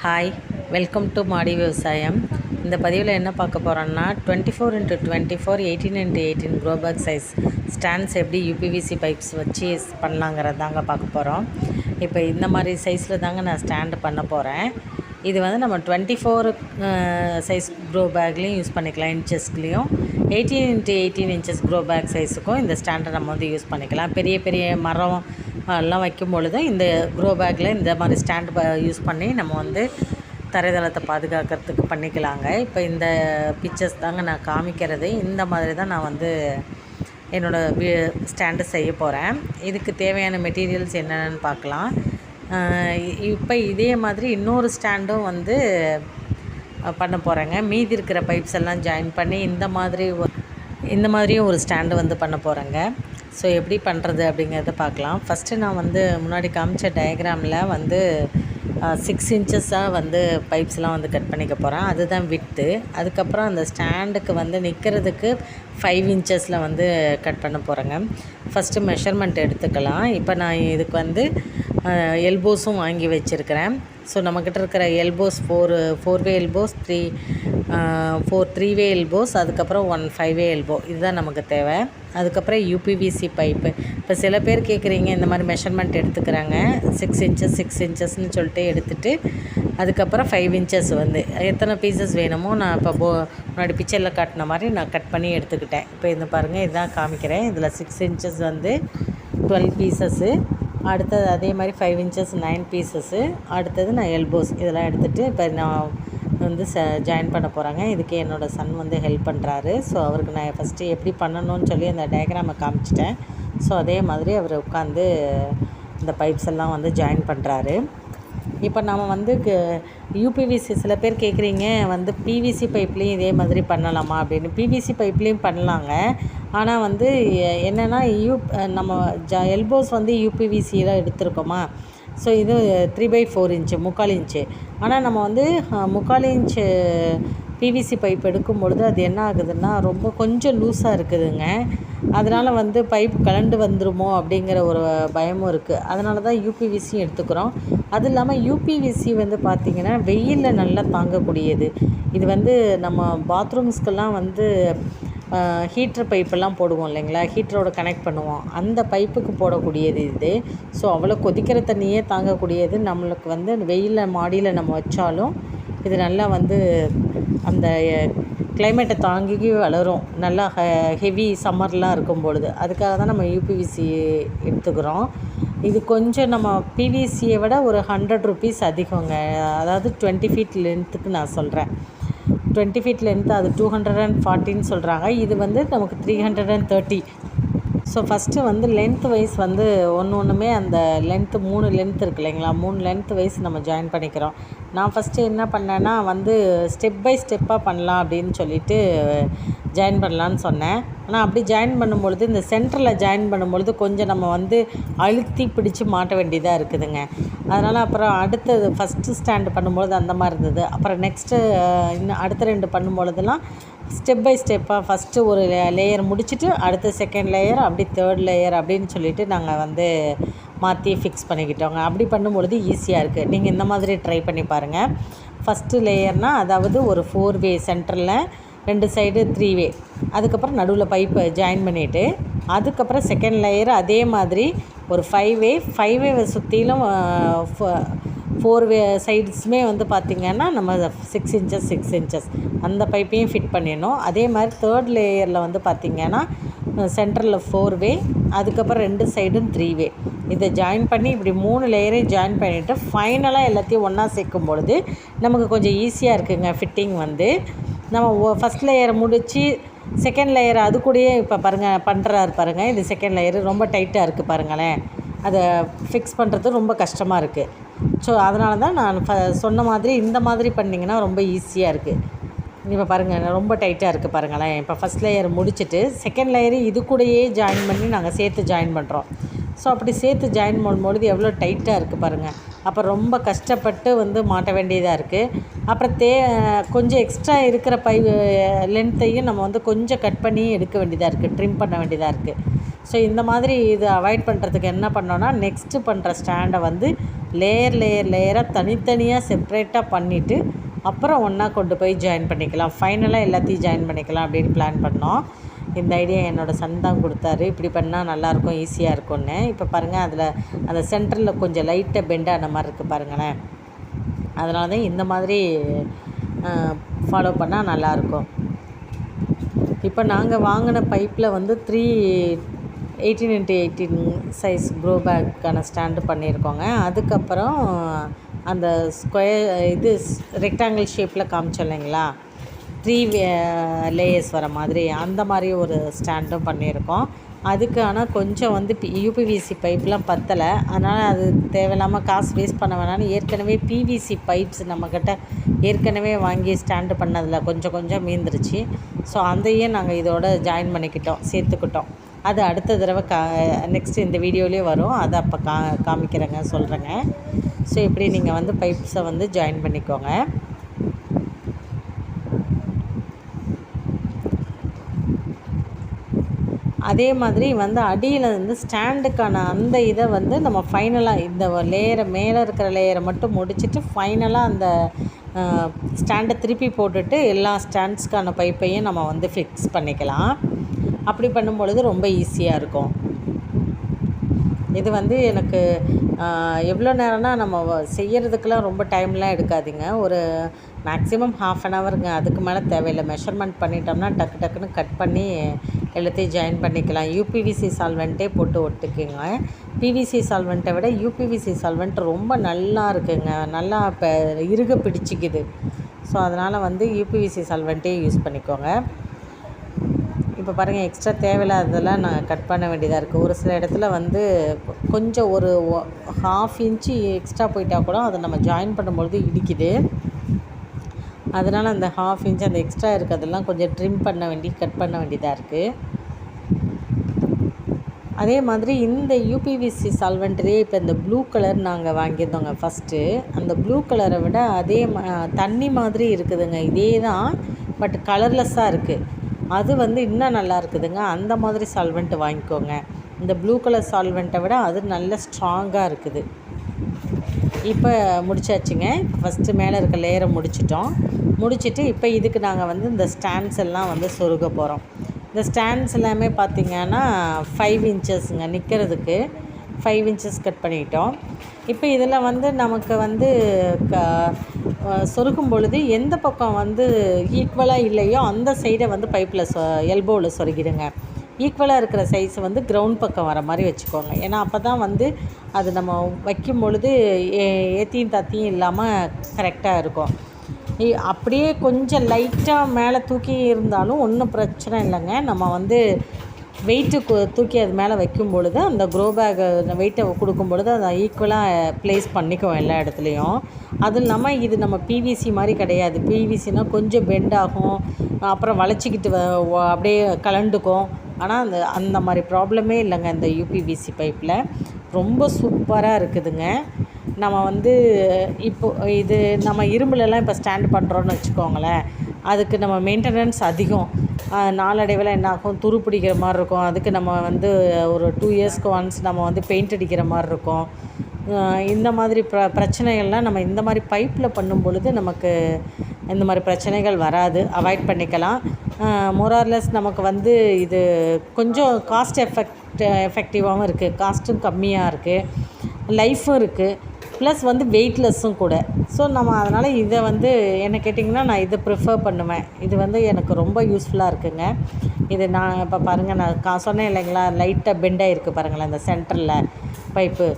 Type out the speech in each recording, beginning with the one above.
Hi welcome to மாடி விவசாயம் இந்த பதிவில் என்ன பார்க்க போகிறோன்னா twenty four into twenty four eighteen into eighteen grow bag size stands எப்படி யூபிவிசி பைப்ஸ் வச்சு பண்ணலாங்கிறது தாங்க பார்க்க போகிறோம் இப்போ இந்த மாதிரி சைஸில் தாங்க நான் ஸ்டாண்டு பண்ண போகிறேன் இது வந்து நம்ம டுவெண்ட்டி ஃபோர் சைஸ் க்ரோ பேக்லேயும் யூஸ் பண்ணிக்கலாம் இன்ச்சஸ்லேயும் eighteen into eighteen inches grow bag சைஸுக்கும் இந்த ஸ்டாண்டை நம்ம வந்து யூஸ் பண்ணிக்கலாம். பெரிய பெரிய மரம் எல்லாம் வைக்கும் பொழுது இந்த க்ரோ பேக்கில் இந்த மாதிரி ஸ்டாண்ட் யூஸ் பண்ணி நம்ம வந்து தரைதளத்தை பாதுகாக்கிறதுக்கு பண்ணிக்கலாங்க. இப்போ இந்த பிக்சர்ஸ் தாங்க நான் காமிக்கிறது. இந்த மாதிரி தான் நான் வந்து என்னோடய ஸ்டாண்டு செய்ய போகிறேன் இதுக்கு தேவையான மெட்டீரியல்ஸ் என்னென்னு பார்க்கலாம். இப்போ இதே மாதிரி இன்னொரு ஸ்டாண்டும் வந்து பண்ண போகிறேங்க மீதி இருக்கிற பைப்ஸ் எல்லாம் ஜாயின் பண்ணி இந்த மாதிரி இந்த மாதிரியும் ஒரு ஸ்டாண்டு வந்து பண்ண போகிறேங்க ஸோ எப்படி பண்ணுறது அப்படிங்கிறத பார்க்கலாம். ஃபஸ்ட்டு நான் வந்து முன்னாடி காமிச்ச டயக்ராமில் வந்து சிக்ஸ் இன்ச்சஸாக வந்து பைப்ஸ்லாம் வந்து கட் பண்ணிக்க போகிறேன் அதுதான் விட்டு அதுக்கப்புறம் அந்த ஸ்டாண்டுக்கு வந்து நிற்கிறதுக்கு ஃபைவ் இன்ச்சஸில் வந்து கட் பண்ண போகிறேங்க ஃபஸ்ட்டு மெஷர்மெண்ட் எடுத்துக்கலாம். இப்போ நான் இதுக்கு வந்து எல்போஸும் வாங்கி வச்சுருக்கிறேன். ஸோ நம்மக்கிட்ட இருக்கிற elbows four four way elbows three four three way elbows அதுக்கப்புறம் ஒன் ஃபைவ் வே எல்போ இதுதான் நமக்கு தேவை. அதுக்கப்புறம் யூபிவிசி பைப்பு இப்போ சில பேர் கேட்குறீங்க இந்த மாதிரி மெஷர்மெண்ட் எடுத்துக்கிறாங்க. சிக்ஸ் இன்ச்சஸ் சிக்ஸ் இன்ச்சஸ்னு சொல்லிட்டு எடுத்துகிட்டு அதுக்கப்புறம் ஃபைவ் இன்ச்சஸ் வந்து. எத்தனை பீசஸ் வேணுமோ நான் இப்போ போ முன்னாடி பிக்சரில் காட்டின மாதிரி நான் கட் பண்ணி எடுத்துக்கிட்டேன். இப்போ இந்த பாருங்கள் இதுதான் காமிக்கிறேன். இதில் சிக்ஸ் இன்ச்சஸ் வந்து டுவெல் பீசஸ்ஸு அடுத்தது அதே மாதிரி ஃபைவ் இன்ச்சஸ் நைன் பீசஸ்ஸு அடுத்தது நான் எல்போஸ் இதெல்லாம் எடுத்துகிட்டு இப்போ நான் வந்து ச ஜாயின் பண்ண போகிறாங்க இதுக்கு என்னோடய சன் வந்து ஹெல்ப் பண்ணுறாரு ஸோ அவருக்கு நான் ஃபஸ்ட்டு எப்படி பண்ணணும்னு சொல்லி அந்த டயக்ராமை காமிச்சிட்டேன். ஸோ அதே மாதிரி அவர் உட்காந்து இந்த பைப்ஸ் எல்லாம் வந்து ஜாயின் பண்ணுறாரு இப்போ நம்ம வந்து யூபிவிசி சில பேர் கேட்குறீங்க வந்து பிவிசி பைப்லேயும் இதே மாதிரி பண்ணலாமா அப்படின்னு. பிவிசி பைப்லேயும் பண்ணலாங்க. ஆனால் வந்து என்னென்னா யூ நம்ம ஜ எல்போஸ் வந்து யூபிவிசியில் எடுத்திருக்கோமா. ஸோ இது த்ரீ பை ஃபோர் இன்ச்சு முக்கால் இன்ச்சு ஆனால் நம்ம வந்து முக்கால் இன்ச்சு பிவிசி பைப் எடுக்கும் பொழுது அது என்ன ஆகுதுன்னா ரொம்ப கொஞ்சம் லூஸாக இருக்குதுங்க. அதனால் வந்து பைப் கலண்டு வந்துருமோ அப்படிங்கிற ஒரு பயமும் இருக்குது அதனால தான் யூபிவிசியும் எடுத்துக்கிறோம். அது இல்லாமல் யூபிவிசி வந்து பார்த்திங்கன்னா வெயிலில் நல்லா தாங்கக்கூடியது. இது வந்து நம்ம பாத்ரூம்ஸ்க்கெல்லாம் வந்து ஹீட்டர் பைப்பெல்லாம் போடுவோம் இல்லைங்களா? ஹீட்டரோட கனெக்ட் பண்ணுவோம். அந்த பைப்புக்கு போடக்கூடியது இது. ஸோ அவ்வளோ கொதிக்கிற தண்ணியே தாங்கக்கூடியது. நம்மளுக்கு வந்து வெயிலில் மாடியில் நம்ம வச்சாலும் இது நல்லா வந்து அந்த கிளைமேட்டை தாங்கி வளரும். நல்லா ஹ ஹெவி சம்மர்லாம் இருக்கும் பொழுது. அதுக்காக தான் நம்ம யூபிவிசி எடுத்துக்கிறோம். இது கொஞ்சம் நம்ம பிவிசியை விட ஒரு ஹண்ட்ரட் ருபீஸ் அதிகங்க. அதாவது டுவெண்ட்டி ஃபீட் லென்த்துக்கு நான் சொல்கிறேன் டுவெண்ட்டி ஃபீட் லென்த் அது டூ ஹண்ட்ரட் அண்ட் ஃபார்ட்டின்னு சொல்கிறாங்க இது வந்து நமக்கு three hundred and thirty so first வந்து லென்த் வைஸ் வந்து ஒன்று ஒன்றுமே அந்த லென்த்து மூணு லென்த் இருக்கு இல்லைங்களா? மூணு லென்த் வைஸ் நம்ம ஜாயின் பண்ணிக்கிறோம். நான் ஃபஸ்ட்டு என்ன பண்ணேன்னா வந்து ஸ்டெப் பை ஸ்டெப்பாக பண்ணலாம் அப்படின்னு சொல்லிட்டு ஜாயின் பண்ணலான்னு சொன்னேன். ஆனால் அப்படி ஜாயின் பண்ணும்பொழுது இந்த சென்டரில் ஜாயின் பண்ணும்பொழுது கொஞ்சம் நம்ம வந்து அழுத்தி பிடிச்சி மாட்ட வேண்டியதாக இருக்குதுங்க. அதனால் அப்புறம் அடுத்தது ஃபஸ்ட்டு ஸ்டாண்டு பண்ணும்பொழுது அந்த மாதிரி இருந்தது. அப்புறம் நெக்ஸ்ட்டு இன்னும் அடுத்த ரெண்டு பண்ணும்பொழுதுலாம் ஸ்டெப் பை ஸ்டெப்பாக ஃபஸ்ட்டு ஒரு லேயர் முடிச்சுட்டு அடுத்த செகண்ட் லேயர் அப்படி தேர்ட் லேயர் அப்படின்னு சொல்லிட்டு நாங்கள் வந்து மாற்றி ஃபிக்ஸ் பண்ணிக்கிட்டோங்க. அப்படி பண்ணும்பொழுது ஈஸியாக இருக்குது நீங்கள் இந்த மாதிரி ட்ரை பண்ணி பாருங்கள் ஃபஸ்ட்டு லேயர்னால் அதாவது ஒரு ஃபோர் வே சென்டரில் ரெண்டு சைடு த்ரீ வே அதுக்கப்புறம் நடுவில் பைப்பை ஜாயின் பண்ணிவிட்டு அதுக்கப்புறம் செகண்ட் லேயர் அதே மாதிரி ஒரு ஃபைவ் வே ஃபைவ் வே சுற்றிலும் ஃபோர் வே சைட்ஸுமே வந்து பார்த்திங்கன்னா நம்ம சிக்ஸ் இன்ச்சஸ் சிக்ஸ் இன்ச்சஸ் அந்த பைப்பையும் ஃபிட் பண்ணிடணும். அதே மாதிரி தேர்ட் லேயரில் வந்து பார்த்திங்கன்னா சென்டரில் ஃபோர் வே அதுக்கப்புறம் ரெண்டு சைடும் த்ரீ வே இதை ஜாயின் பண்ணி இப்படி மூணு லேயரையும் ஜாயின் பண்ணிவிட்டு ஃபைனலாக எல்லாத்தையும் ஒன்றா சேர்க்கும் பொழுது நமக்கு கொஞ்சம் ஈஸியாக இருக்குங்க ஃபிட்டிங் வந்து. நம்ம ஃபஸ்ட் லேயரை முடித்து செகண்ட் லேயர் அது கூடயே இப்போ பாருங்கள் பண்ணுறாரு பாருங்கள் இது செகண்ட் லேயரு ரொம்ப டைட்டாக இருக்குது பாருங்களேன். அதை ஃபிக்ஸ் பண்ணுறது ரொம்ப கஷ்டமாக இருக்குது ஸோ அதனால தான் நான் ஃப சொன்ன மாதிரி இந்த மாதிரி பண்ணிங்கன்னா ரொம்ப ஈஸியாக இருக்குது இப்போ பாருங்கள் ரொம்ப டைட்டாக இருக்குது பாருங்களேன். இப்போ ஃபஸ்ட் லேயர் முடிச்சுட்டு செகண்ட் லேயரு இது கூடயே ஜாயின் பண்ணி நாங்கள் சேர்த்து ஜாயின் பண்ணுறோம் ஸோ அப்படி சேர்த்து ஜாயின் பண்ணும்பொழுது எவ்வளோ டைட்டாக இருக்குது பாருங்கள் அப்போ ரொம்ப கஷ்டப்பட்டு வந்து மாட்ட வேண்டியதாக இருக்குது அப்புறம் தே கொஞ்சம் எக்ஸ்ட்ரா இருக்கிற பை லென்த்தையும் நம்ம வந்து கொஞ்சம் கட் பண்ணி எடுக்க வேண்டியதாக இருக்குது ட்ரிம் பண்ண வேண்டியதாக இருக்குது ஸோ இந்த மாதிரி இது அவாய்ட் பண்ணுறதுக்கு என்ன பண்ணோன்னா நெக்ஸ்ட்டு பண்ணுற ஸ்டாண்டை வந்து லேயர் லேயர் லேயராக தனித்தனியாக செப்ரேட்டாக பண்ணிவிட்டு அப்புறம் ஒன்றா கொண்டு போய் ஜாயின் பண்ணிக்கலாம். ஃபைனலாக எல்லாத்தையும் ஜாயின் பண்ணிக்கலாம் அப்படின்னு பிளான் பண்ணோம். இந்த ஐடியா என்னோடய சன் தான் கொடுத்தாரு. இப்படி பண்ணால் நல்லாயிருக்கும் ஈஸியாக இருக்கும்னு. இப்போ பாருங்கள் அதில் அந்த சென்டரில் கொஞ்சம் லைட்டாக பெண்ட் ஆன மாதிரி இருக்குது பாருங்களேன். அதனால தான் இந்த மாதிரி ஃபாலோ பண்ணால் நல்லாயிருக்கும். இப்போ நாங்கள் வாங்கின பைப்பில் வந்து three eighteen into eighteen size grow பேக்கான stand பண்ணியிருக்கோங்க. அதுக்கப்புறம் அந்த ஸ்கொயர் இது ரெக்டாங்கிள் ஷேப்பில் காமிச்சோம் இல்லைங்களா? த்ரீ லேயர்ஸ் uh, வர மாதிரி அந்த மாதிரி ஒரு ஸ்டாண்டும் பண்ணியிருக்கோம். அதுக்கு ஆனால் கொஞ்சம் வந்து யூபிவிசி பைப்லாம் பத்தலை. அதனால் அது தேவையில்லாமல் காசு வேஸ்ட் பண்ண வேணாம்னு ஏற்கனவே பிவிசி பைப்ஸ் நம்மக்கிட்ட ஏற்கனவே வாங்கி ஸ்டாண்டு பண்ணதில் கொஞ்சம் கொஞ்சம் மீந்துருச்சு. ஸோ அதையே நாங்கள் இதோட ஜாயின் பண்ணிக்கிட்டோம் சேர்த்துக்கிட்டோம். அது அடுத்த தடவை கா நெக்ஸ்ட் இந்த வீடியோலேயே வரும். அதை அப்போ கா காமிக்கிறேங்க சொல்கிறேங்க ஸோ இப்படி நீங்கள் வந்து பைப்ஸை வந்து ஜாயின் பண்ணிக்கோங்க. அதே மாதிரி வந்து அடியில் வந்து ஸ்டாண்டுக்கான அந்த இதை வந்து நம்ம ஃபைனலாக இந்த லேயரை மேலே இருக்கிற லேயரை மட்டும் முடிச்சுட்டு ஃபைனலாக அந்த ஸ்டாண்டை திருப்பி போட்டுட்டு எல்லா ஸ்டாண்ட்ஸ்க்கான பைப்பையும் நம்ம வந்து ஃபிக்ஸ் பண்ணிக்கலாம். அப்படி பண்ணும்பொழுது ரொம்ப ஈஸியாக இருக்கும். இது வந்து எனக்கு எவ்வளோ நேரம்னா நம்ம செய்கிறதுக்கெலாம் ரொம்ப டைம்லாம் எடுக்காதீங்க. ஒரு மேக்ஸிமம் ஹாஃப் அன் ஹவருங்க அதுக்கு மேலே தேவையில்லை. மெஷர்மெண்ட் பண்ணிட்டோம்னா டக்கு டக்குன்னு கட் பண்ணி எல்லாத்தையும் ஜாயின் பண்ணிக்கலாம். யூபிவிசி சால்வெண்ட்டே போட்டு ஒட்டுக்குங்க. பிவிசி சால்வெண்ட்டை விட யூபிவிசி சால்வெண்ட் ரொம்ப நல்லா இருக்குங்க. நல்லா இப்போ இறுக பிடிச்சிக்குது. ஸோ அதனால் வந்து யூபிவிசி சால்வெண்ட்டே யூஸ் பண்ணிக்கோங்க. இப்போ பாருங்கள் எக்ஸ்ட்ரா தேவையில்லாததெல்லாம் நான் கட் பண்ண வேண்டியதாக இருக்குது ஒரு சில இடத்துல வந்து கொஞ்சம் ஒரு ஹாஃப் இன்ச்சு எக்ஸ்ட்ரா போயிட்டால் கூட அதை நம்ம ஜாயின் பண்ணும்பொழுது இடிக்குது. அதனால் அந்த ஹாஃப் இன்ச் அந்த எக்ஸ்ட்ரா இருக்கிறதெல்லாம் கொஞ்சம் ட்ரிம் பண்ண வேண்டி கட் பண்ண வேண்டியதாக இருக்குது அதே மாதிரி இந்த யூபிவிசி சால்வெண்ட்லேயே இப்போ இந்த ப்ளூ கலர் நாங்கள் வாங்கியிருந்தோங்க ஃபஸ்ட்டு அந்த ப்ளூ கலரை விட அதே தண்ணி மாதிரி இருக்குதுங்க இதே தான் பட் கலர்லெஸ்ஸாக இருக்குது அது வந்து இன்னும் நல்லா இருக்குதுங்க. அந்த மாதிரி சால்வெண்ட்டு வாங்கிக்கோங்க. இந்த ப்ளூ கலர் சால்வெண்ட்டை விட அது நல்ல ஸ்ட்ராங்காக இருக்குது. இப்போ முடிச்சாச்சுங்க. ஃபஸ்ட்டு மேலே இருக்க லேயரை முடிச்சிட்டோம். முடிச்சுட்டு இப்போ இதுக்கு நாங்கள் வந்து இந்த ஸ்டாண்ட்ஸ் எல்லாம் வந்து சொருக போகிறோம் இந்த ஸ்டாண்ட்ஸ் எல்லாமே பார்த்திங்கன்னா ஃபைவ் இன்ச்சஸ்ங்க நிற்கிறதுக்கு ஃபைவ் இன்ச்சஸ் கட் பண்ணிட்டோம். இப்போ இதில் வந்து நமக்கு வந்து க சொருகும் பொழுது எந்த பக்கம் வந்து ஈக்குவலாக இல்லையோ அந்த சைடை வந்து பைப்பில் சொ எல்போவில் சொருகிடுங்க. ஈக்குவலாக இருக்கிற சைஸ் வந்து கிரவுண்ட் பக்கம் வர மாதிரி வச்சுக்கோங்க. ஏன்னா அப்போ தான் வந்து அது நம்ம வைக்கும் பொழுது ஏத்தியும் தத்தியும் இல்லாமல் கரெக்டாக இருக்கும். அப்படியே கொஞ்சம் லைட்டாக மேலே தூக்கி இருந்தாலும் ஒன்றும் பிரச்சனை இல்லைங்க. நம்ம வந்து வெயிட்டு தூக்கி அது மேலே வைக்கும் பொழுது அந்த க்ரோ பேக் வெயிட்டை கொடுக்கும் பொழுது அதை ஈக்குவலாக ப்ளேஸ் பண்ணிக்கும் எல்லா இடத்துலையும். அதுவும் இல்லாமல் இது நம்ம பிவிசி மாதிரி கிடையாது. பிவிசினா கொஞ்சம் பெண்ட் ஆகும். அப்புறம் வளைச்சிக்கிட்டு அப்படியே கலண்டுக்கும் ஆனால் அந்த அந்த மாதிரி ப்ராப்ளமே இல்லைங்க இந்த யூபிவிசி பைப்பில் ரொம்ப சூப்பராக இருக்குதுங்க. நம்ம வந்து இப்போ இது நம்ம இரும்புலலாம் இப்போ ஸ்டாண்ட் பண்ணுறோன்னு வச்சுக்கோங்களேன். அதுக்கு நம்ம மெயின்டெனன்ஸ் அதிகம். நாளடைவில் என்ன ஆகும் துரு பிடிக்கிற மாதிரி இருக்கும் அதுக்கு நம்ம வந்து ஒரு டூ இயர்ஸ்க்கு ஒன்ஸ் நம்ம வந்து பெயிண்ட் அடிக்கிற மாதிரி இருக்கும் இந்த மாதிரி ப்ர பிரச்சனைகள்லாம் நம்ம இந்த மாதிரி பைப்பில் பண்ணும் பொழுது நமக்கு இந்த மாதிரி பிரச்சனைகள் வராது. அவாய்ட் பண்ணிக்கலாம். மோரார்லெஸ் நமக்கு வந்து இது கொஞ்சம் காஸ்ட் எஃபெக்ட் எஃபெக்டிவாகவும் இருக்குது காஸ்ட்டும் கம்மியாக இருக்குது லைஃப்பும் இருக்குது ப்ளஸ் வந்து வெயிட்லெஸ்ஸும் கூட. ஸோ நம்ம அதனால் இதை வந்து என்ன கேட்டிங்கன்னா நான் இதை ப்ரிஃபர் பண்ணுவேன். இது வந்து எனக்கு ரொம்ப யூஸ்ஃபுல்லாக இருக்குங்க. இது நான் இப்போ பாருங்கள் நான் கா சொன்னேன் இல்லைங்களா லைட்டாக பெண்டாக இருக்குது பாருங்களேன் இந்த சென்டரில் பைப்பு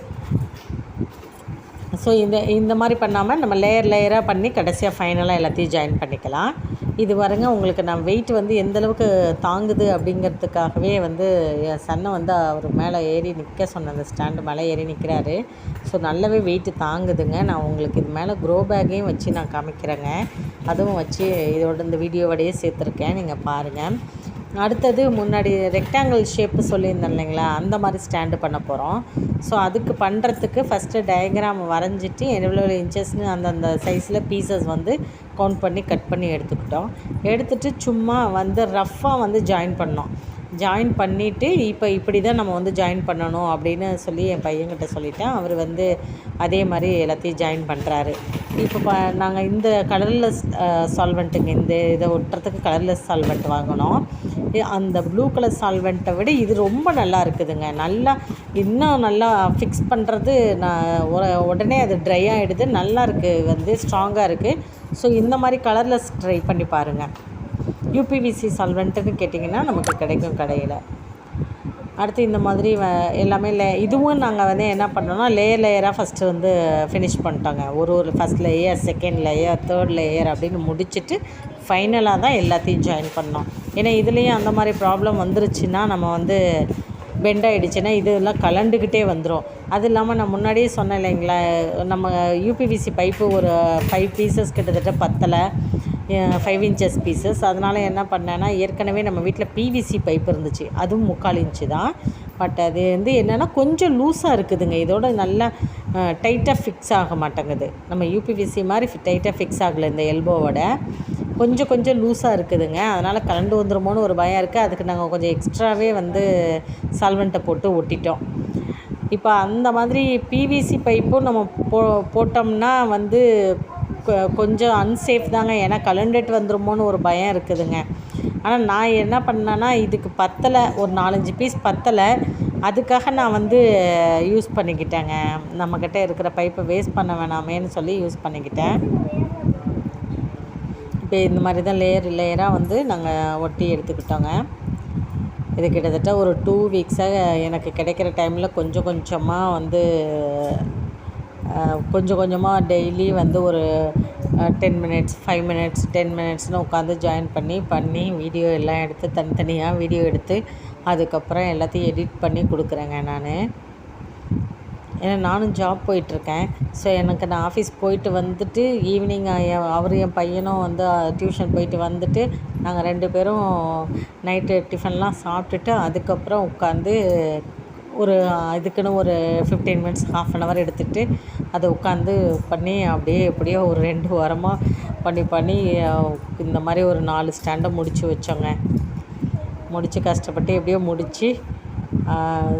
ஸோ இந்த இந்த மாதிரி பண்ணாமல் நம்ம லேயர் லேயராக பண்ணி கடைசியாக ஃபைனலாக எல்லாத்தையும் ஜாயின் பண்ணிக்கலாம். இது வரங்க உங்களுக்கு நான் வெயிட் வந்து எந்தளவுக்கு தாங்குது அப்படிங்கிறதுக்காகவே வந்து என் சன்னை வந்து அவர் மேலே ஏறி நிற்க சொன்ன அந்த ஸ்டாண்டு மேலே ஏறி நிற்கிறாரு ஸோ நல்லாவே வெயிட்டு தாங்குதுங்க. நான் உங்களுக்கு இது மேலே க்ரோ பேக்கையும் வச்சு நான் காமிக்கிறேங்க. அதுவும் வச்சு இதோட இந்த வீடியோவோடையே சேர்த்துருக்கேன். நீங்கள் பாருங்கள் அடுத்தது முன்னாடி ரெக்டாங்கிள் ஷேப்பு சொல்லியிருந்தேன் இல்லைங்களா? அந்த மாதிரி ஸ்டாண்டு பண்ண போகிறோம் ஸோ அதுக்கு பண்ணுறதுக்கு ஃபஸ்ட்டு டயக்ராம் வரைஞ்சிட்டு எவ்வளோ இன்ச்சஸ்னு அந்தந்த சைஸில் பீசஸ் வந்து கவுண்ட் பண்ணி கட் பண்ணி எடுத்துக்கிட்டோம். எடுத்துகிட்டு சும்மா வந்து ரஃப்பாக வந்து ஜாயின் பண்ணோம். ஜாயின் பண்ணிவிட்டு இப்போ இப்படி தான் நம்ம வந்து ஜாயின் பண்ணணும் அப்படின்னு சொல்லி என் பையன்கிட்ட சொல்லிட்டேன். அவர் வந்து அதே மாதிரி எல்லாத்தையும் ஜாயின் பண்ணுறாரு இப்போ ப நாங்கள் இந்த கலர்லெஸ் சால்வெண்ட்டுங்க இந்த இதை ஒட்டுறதுக்கு கலர்லெஸ் சால்வெண்ட் வாங்கினோம் அந்த ப்ளூ கலர் சால்வெண்ட்டை விட இது ரொம்ப நல்லா இருக்குதுங்க. நல்லா இன்னும் நல்லா ஃபிக்ஸ் பண்ணுறது நான் உடனே அது ட்ரை ஆகிடுது நல்லா இருக்குது வந்து ஸ்ட்ராங்காக இருக்குது ஸோ இந்த மாதிரி கலர்லெஸ் ட்ரை பண்ணி பாருங்கள் யூபிவிசி சால்வெண்ட்டுன்னு கேட்டிங்கன்னா நமக்கு கிடைக்கும் கடையில். அடுத்து இந்த மாதிரி வ- எல்லாமே லே இதுவும் நாங்கள் வந்து என்ன பண்ணோம்னா லேயர் லேயராக ஃபஸ்ட்டு வந்து ஃபினிஷ் பண்ணிட்டோங்க. ஒரு ஒரு first layer second layer third layer அப்படின்னு முடிச்சுட்டு ஃபைனலாக தான் எல்லாத்தையும் ஜாயின் பண்ணோம். ஏன்னா இதுலேயும் அந்த மாதிரி ப்ராப்ளம் வந்துருச்சுன்னா நம்ம வந்து பெண்ட் ஆகிடுச்சுன்னா இதெல்லாம் கலண்டுக்கிட்டே வந்துடும் அது இல்லாமல் நான் முன்னாடியே சொன்னேன் இல்லைங்களா நம்ம யூபிவிசி பைப்பு ஒரு ஃபைவ் பீசஸ் கிட்டத்தட்ட பத்தலை. ஃபைவ் இன்ச்சஸ் பீசஸ் அதனால் என்ன பண்ணேன்னா ஏற்கனவே நம்ம வீட்டில் பிவிசி பைப் இருந்துச்சு. அதுவும் முக்கால் இன்ச்சு தான். பட் அது வந்து என்னென்னா கொஞ்சம் லூஸாக இருக்குதுங்க. இதோட நல்லா டைட்டாக ஃபிக்ஸ் ஆக மாட்டேங்குது. நம்ம யூபிவிசி மாதிரி டைட்டாக ஃபிக்ஸ் ஆகலை இந்த எல்போவோட கொஞ்சம் கொஞ்சம் லூஸாக இருக்குதுங்க. அதனால் கலண்டு வந்துருமோன்னு ஒரு பயம் இருக்குது அதுக்கு நாங்கள் கொஞ்சம் எக்ஸ்ட்ராவே வந்து சால்வெண்ட்டை போட்டு ஒட்டிட்டோம். இப்போ அந்த மாதிரி பிவிசி பைப்பும் நம்ம போ போட்டோம்னா வந்து கொஞ்சம் அன்சேஃப் தாங்க. ஏன்னா கலண்டுட்டு வந்துருமோன்னு ஒரு பயம் இருக்குதுங்க. ஆனால் நான் என்ன பண்ணேன்னா இதுக்கு பத்தலை. ஒரு நாலஞ்சு பீஸ் பத்தலை. அதுக்காக நான் வந்து யூஸ் பண்ணிக்கிட்டேங்க. நம்மக்கிட்ட இருக்கிற பைப்பை வேஸ்ட் பண்ண வேணாமேன்னு சொல்லி யூஸ் பண்ணிக்கிட்டேன். இப்போ இந்த மாதிரி தான் லேயர் லேயராக வந்து நாங்கள் ஒட்டி எடுத்துக்கிட்டோங்க. இது கிட்டத்தட்ட ஒரு டூ வீக்ஸாக எனக்கு கிடைக்கிற டைமில் கொஞ்சம் கொஞ்சமாக வந்து கொஞ்சம் கொஞ்சமாக டெய்லி வந்து ஒரு ten minutes five minutes ten மினிட்ஸ்னு உட்காந்து ஜாயின் பண்ணி பண்ணி வீடியோ எல்லாம் எடுத்து தனித்தனியாக வீடியோ எடுத்து அதுக்கப்புறம் எல்லாத்தையும் எடிட் பண்ணி கொடுக்குறேங்க நான். ஏன்னா நானும் ஜாப் போயிட்டுருக்கேன். ஸோ எனக்கு நான் ஆஃபீஸ் போயிட்டு வந்துட்டு ஈவினிங் அவர் என் பையனும் வந்து டியூஷன் போயிட்டு வந்துட்டு நாங்கள் ரெண்டு பேரும் நைட்டு டிஃபன்லாம் சாப்பிட்டுட்டு அதுக்கப்புறம் உட்காந்து ஒரு இதுக்குன்னு ஒரு fifteen minutes half an hour எடுத்துகிட்டு அதை உட்காந்து பண்ணி அப்படியே எப்படியோ ஒரு ரெண்டு வாரமாக பண்ணி பண்ணி இந்த மாதிரி ஒரு நாலு ஸ்டாண்டை முடித்து வச்சோங்க. முடித்து கஷ்டப்பட்டு எப்படியோ முடித்து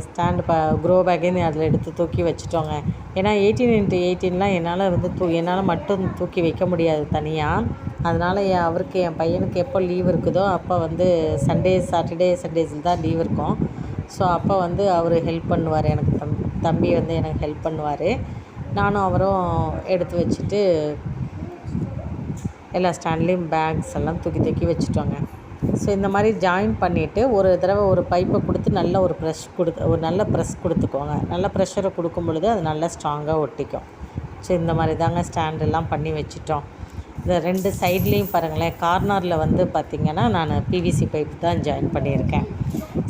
ஸ்டாண்டு ப க்ரோ பேக்கேன்னு அதில் எடுத்து தூக்கி வச்சுட்டோங்க. ஏன்னா எயிட்டீன் இன்ட்டு எயிட்டீன்லாம் என்னால் வந்து தூ என்னால் மட்டும் தூக்கி வைக்க முடியாது தனியாக அதனால் என் அவருக்கு என் பையனுக்கு எப்போ லீவ் இருக்குதோ அப்போ வந்து சண்டே சாட்டர்டே சண்டேஸில் தான் லீவ் இருக்கும். ஸோ அப்போ வந்து அவர் ஹெல்ப் பண்ணுவார். எனக்கு தம் தம்பி வந்து எனக்கு ஹெல்ப் பண்ணுவார். நானும் அவரும் எடுத்து வச்சுட்டு எல்லா ஸ்டாண்ட்லேயும் பேக்ஸ் எல்லாம் தூக்கி தூக்கி வச்சுட்டோங்க. ஸோ இந்த மாதிரி ஜாயின் பண்ணிவிட்டு ஒரு தடவை ஒரு பைப்பை கொடுத்து நல்ல ஒரு ப்ரெஷ் கொடுத்து ஒரு நல்ல ப்ரெஸ் கொடுத்துக்கோங்க. நல்ல ப்ரெஷரை கொடுக்கும் பொழுது அது நல்லா ஸ்ட்ராங்காக ஒட்டிக்கும். ஸோ இந்த மாதிரி தாங்க ஸ்டாண்டெல்லாம் பண்ணி வச்சுட்டோம். இந்த ரெண்டு சைட்லேயும் பாருங்களேன் கார்னரில் வந்து பார்த்திங்கன்னா நான் பிவிசி பைப் தான் ஜாயின் பண்ணியிருக்கேன்.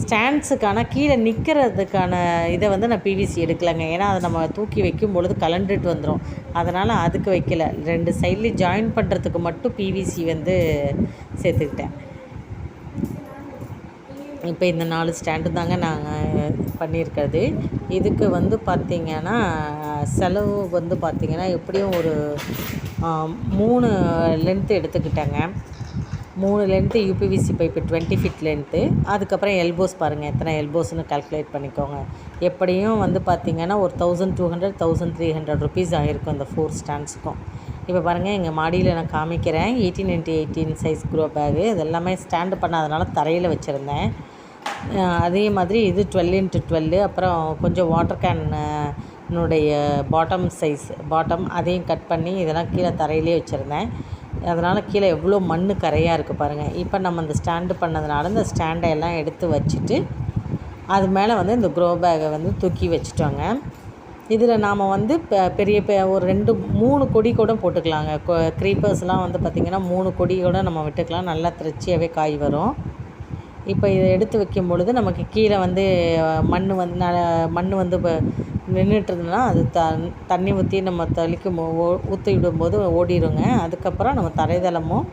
ஸ்டாண்ட்ஸுக்கான கீழே நிற்கிறதுக்கான இதை வந்து நான் பிவிசி எடுக்கலைங்க. ஏன்னா அதை நம்ம தூக்கி வைக்கும் பொழுது கலண்டுட்டு வந்துடும் அதனால் அதுக்கு வைக்கல. ரெண்டு சைட்லேயும் ஜாயின் பண்ணுறதுக்கு மட்டும் பிவிசி வந்து சேர்த்துக்கிட்டேன். இப்போ இந்த நாலு ஸ்டாண்டு தாங்க நாங்கள் பண்ணியிருக்கிறது. இதுக்கு வந்து பார்த்திங்கன்னா செலவு வந்து பார்த்திங்கன்னா எப்படியும் ஒரு மூணு லென்த்து எடுத்துக்கிட்டேங்க. மூணு length UPVC pipe twenty feet length அதுக்கப்புறம் எல்போஸ் பாருங்கள் எத்தனை எல்போஸ்னு கால்குலேட் பண்ணிக்கோங்க. எப்படியும் வந்து பார்த்திங்கன்னா ஒரு thousand two hundred thousand three hundred rupees ஆகிருக்கும் அந்த ஃபோர் ஸ்டாண்ட்ஸுக்கும் இப்போ பாருங்கள் எங்கள் மாடியில் நான் காமிக்கிறேன் eighteen into eighteen size grow bag இது எல்லாமே ஸ்டாண்டு பண்ணாதனால தரையில் வச்சுருந்தேன். அதே மாதிரி இது டுவெல் இன்ட்டு டுவெல்லு அப்புறம் கொஞ்சம் வாட்டர் கேனுடைய பாட்டம் சைஸ் பாட்டம் அதையும் கட் பண்ணி இதெல்லாம் கீழே தரையிலே வச்சுருந்தேன். அதனால் கீழே எவ்வளோ மண் கரையாக இருக்குது பாருங்கள் இப்போ நம்ம இந்த ஸ்டாண்டு பண்ணதுனால இந்த ஸ்டாண்டை எல்லாம் எடுத்து வச்சுட்டு அது மேலே வந்து இந்த க்ரோ பேக்கை வந்து தூக்கி வச்சுட்டோங்க. இதில் நாம் வந்து பெ- பெரிய பெ ஒரு ரெண்டு மூணு கொடி கூட போட்டுக்கலாங்க. க்ரீப்பர்ஸ்லாம் வந்து பார்த்திங்கன்னா மூணு கொடி கூட நம்ம விட்டுக்கலாம். நல்லா திரச்சியாகவே காய் வரும். இப்போ இதை எடுத்து வைக்கும் பொழுது நமக்கு கீழே வந்து மண் வந்து ந- மண் வந்து இப்போ நின்றுட்டு இருந்ததுன்னா அது த தண்ணி ஊற்றி நம்ம தெளிக்கும் ஊற்றி விடும்போது ஓடிடுங்க அதுக்கப்புறம் நம்ம தரைதளமும்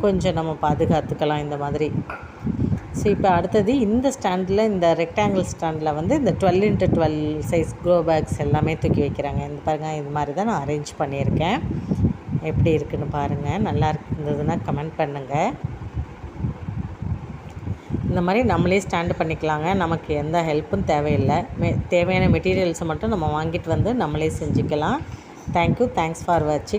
கொஞ்சம் நம்ம பாதுகாத்துக்கலாம் இந்த மாதிரி. ஸோ இப்போ அடுத்தது இந்த ஸ்டாண்டில் இந்த ரெக்டாங்கிள் ஸ்டாண்டில் வந்து இந்த twelve into twelve size grow bags எல்லாமே தூக்கி வைக்கிறாங்க. இந்த பாருங்கள் இது மாதிரி தான் நான் அரேஞ்ச் பண்ணியிருக்கேன். எப்படி இருக்குன்னு பாருங்கள் நல்லா இருந்ததுன்னா கமெண்ட் பண்ணுங்கள் இந்த மாதிரி நம்மளே ஸ்டாண்டு பண்ணிக்கலாங்க. நமக்கு எந்த ஹெல்ப்பும் தேவையில்லை. மெ தேவையான மெட்டீரியல்ஸை மட்டும் நம்ம வாங்கிட்டு வந்து நம்மளே செஞ்சுக்கலாம். தேங்க்யூ தேங்க்ஸ் ஃபார் வாட்சிங்